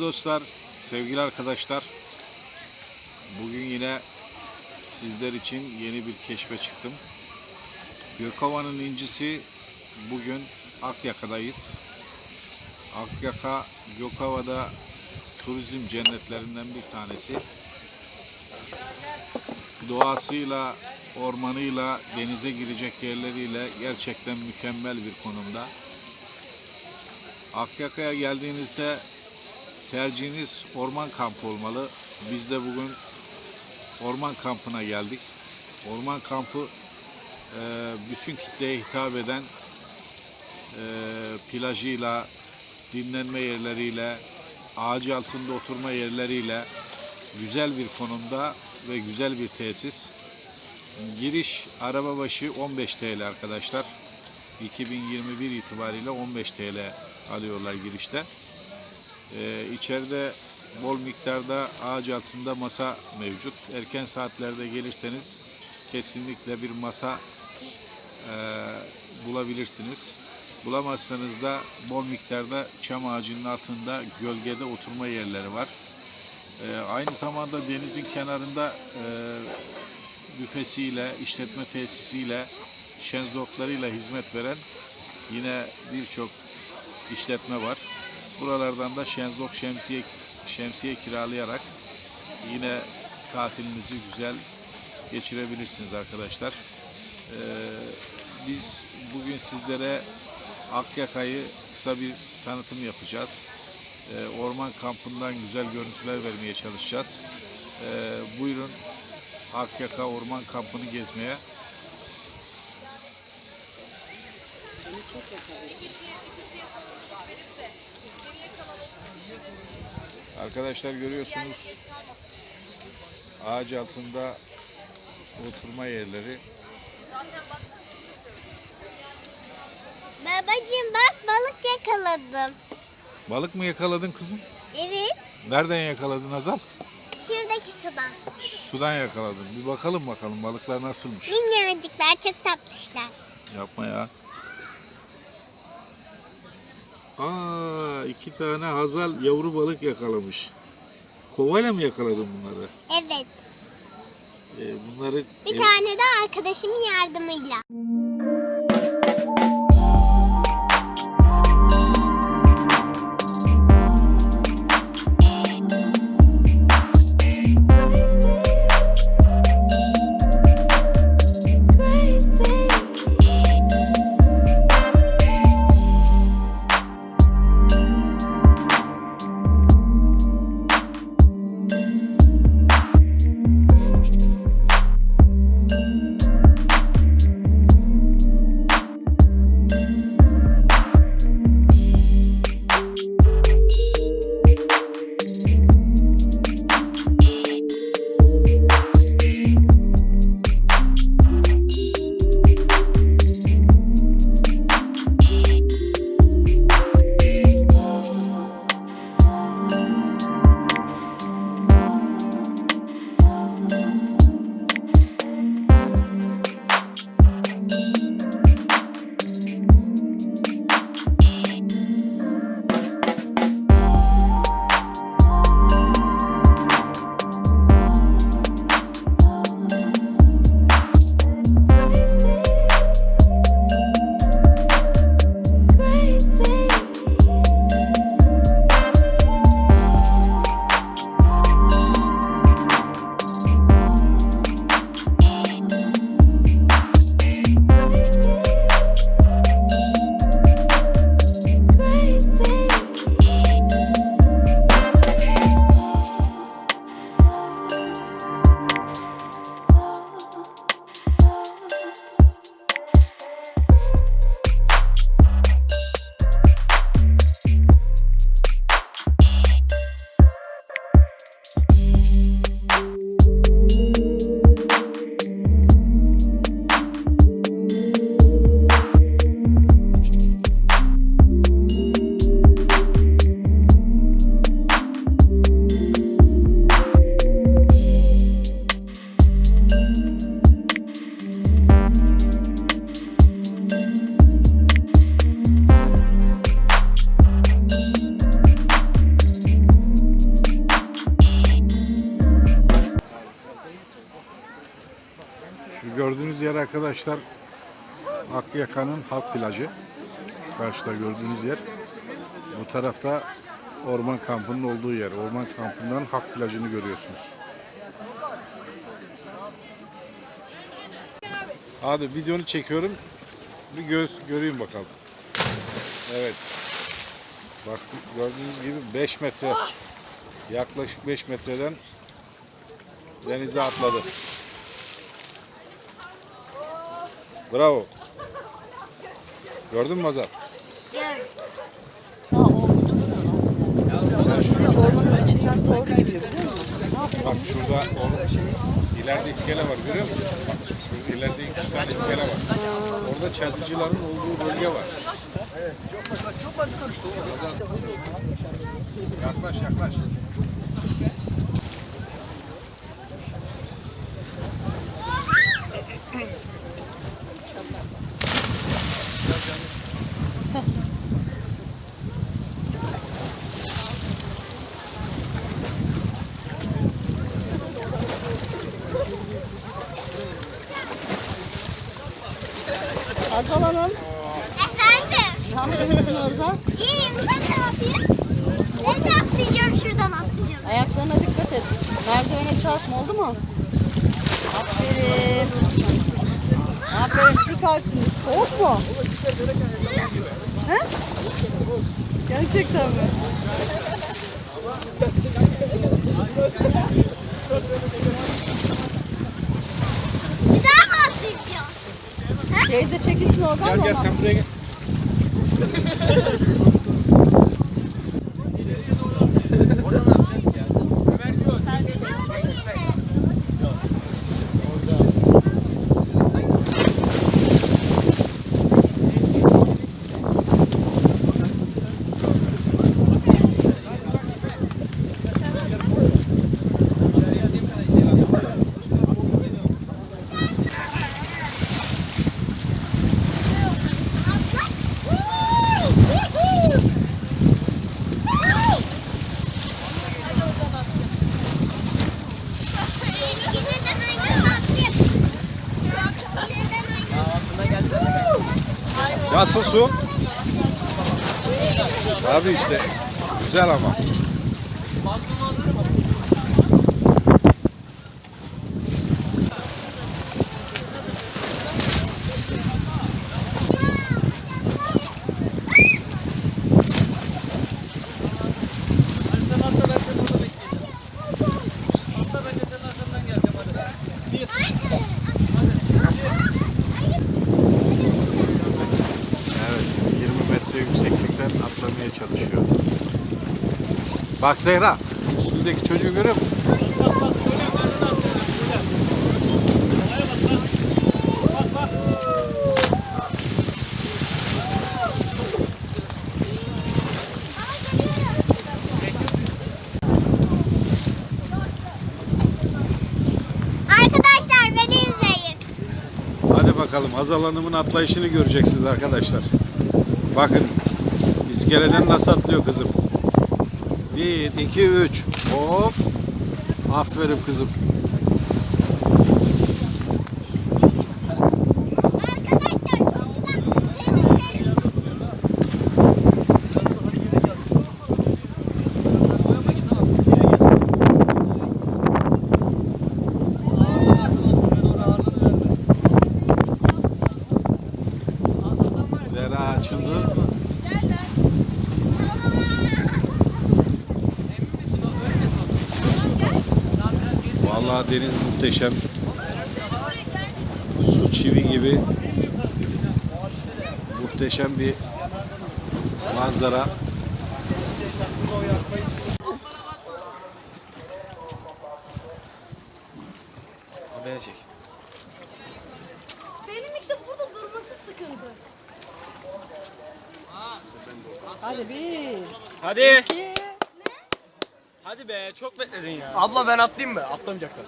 Dostlar, sevgili arkadaşlar, bugün yine sizler için yeni bir keşfe çıktım. Gökova'nın incisi bugün Akyaka'dayız. Akyaka, Gökova'da turizm cennetlerinden bir tanesi. Doğasıyla, ormanıyla, denize girecek yerleriyle gerçekten mükemmel bir konumda. Akyaka'ya geldiğinizde tercihiniz orman kampı olmalı. Biz de bugün orman kampına geldik. Orman kampı e, bütün kitleye hitap eden e, plajıyla, dinlenme yerleriyle, ağacı altında oturma yerleriyle güzel bir konumda ve güzel bir tesis. Giriş araba başı 15 TL arkadaşlar. 2021 itibariyle 15 TL alıyorlar girişte. Ee, içeride bol miktarda ağaç altında masa mevcut. Erken saatlerde gelirseniz kesinlikle bir masa e, bulabilirsiniz. Bulamazsanız da bol miktarda çam ağacının altında gölgede oturma yerleri var. Ee, aynı zamanda denizin kenarında e, büfesiyle, işletme tesisiyle, şenzloklarıyla hizmet veren yine birçok işletme var. Buralardan da şenzlok şemsiye, şemsiye kiralayarak yine tatilinizi güzel geçirebilirsiniz arkadaşlar. Ee, biz bugün sizlere Akyaka'yı kısa bir tanıtım yapacağız. Ee, orman kampından güzel görüntüler vermeye çalışacağız. Ee, buyurun Akyaka Orman Kampı'nı gezmeye. Arkadaşlar görüyorsunuz ağaç altında oturma yerleri. Babacığım bak balık yakaladım. Balık mı yakaladın kızım? Evet. Nereden yakaladın Azal? Şuradaki sudan. Sudan yakaladın. Bir bakalım bakalım balıklar nasılmış. Minnacıklar çok tatlışlar. Yapma ya. Aa, iki tane Hazal yavru balık yakalamış. Kovayla mı yakaladın bunları? Evet. Ee, bunları Bir ev- tane de arkadaşımın yardımıyla. Arkadaşlar Akyaka'nın halk plajı. Karşıda gördüğünüz yer. Bu tarafta orman kampının olduğu yer. Orman kampından halk plajını görüyorsunuz. Hadi videonu çekiyorum. Bir göz göreyim bakalım. Evet. Bak gördüğünüz gibi 5 metre yaklaşık 5 metreden denize atladı. Bravo. Gördün mü Mazhar? Ormanın içinden doğru gidiyor biliyor musun? Bak şurada or- ileride iskele var görüyor musun? Bak şu ileride iki tane iskele var. Orada çatıcıların olduğu bölge var. Yaklaş yaklaş. Hazal Hanım, Efendim. ne yapıyorsun orada? İyiyim. Ben ne yapayım? Ben de atlayacağım şuradan atlayacağım. Ayaklarına dikkat et. Merdivene çarpma oldu mu? Aferin. Aferin süpersiniz. Soğuk mu? He? Gerçekten mi? Bir daha mı atlayacağım? Teyze çekilsin oradan Gel da gel ona. sen buraya gel. Nasıl su? Abi işte güzel ama. Evet 20 metre yükseklikten atlamaya çalışıyor. Bak Zehra üstündeki çocuğu görüyor musun? Arkadaşlar beni izleyin. Hadi bakalım Hazal Hanım'ın atlayışını göreceksiniz arkadaşlar. Bakın iskeleden nasıl atlıyor kızım. 1, 2, 3. Hop. Aferin kızım. Vallahi deniz muhteşem. Su çivi gibi muhteşem bir manzara. Haberi çek. Benim işte burada durması sıkıntı. Hadi bir, Hadi. iki. Hadi be çok bekledin ya. Abla ben atlayayım mı? Atlamayacaksan.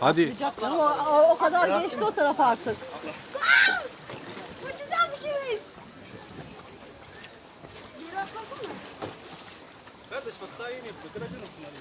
Hadi. Canım, o, o, o kadar geçti o tarafa artık. Uçacağız ikimiz. Geri atlasın mı? Kardeş bak daha yeni yapıyor. Şunları ya.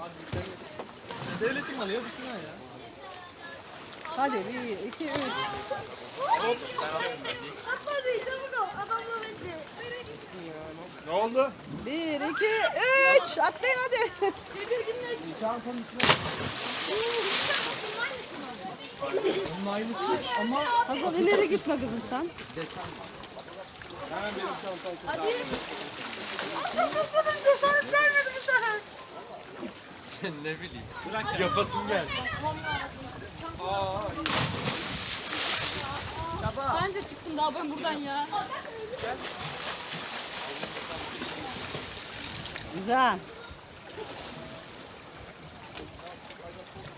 Hadi sen Devletin malı yazık ya. Hadi bir, iki, üç. Atladı çabuk ol. Adamla bence. Ne oldu? Bir, iki, üç. Atlayın hadi. Tedirginleş. Hazal ileri gitme kızım sen. ne bileyim. Bırak yapasım gel. Bence çıktım daha ben buradan ya. Güzel.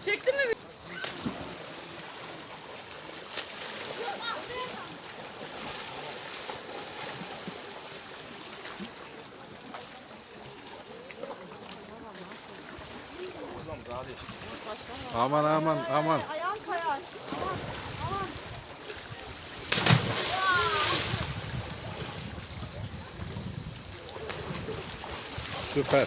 Çektin mi? Aman aman aman. Süper.